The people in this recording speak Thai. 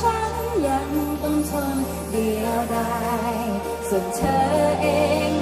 ฉันยังต้องทนเดียวดายส่วนเธอเอง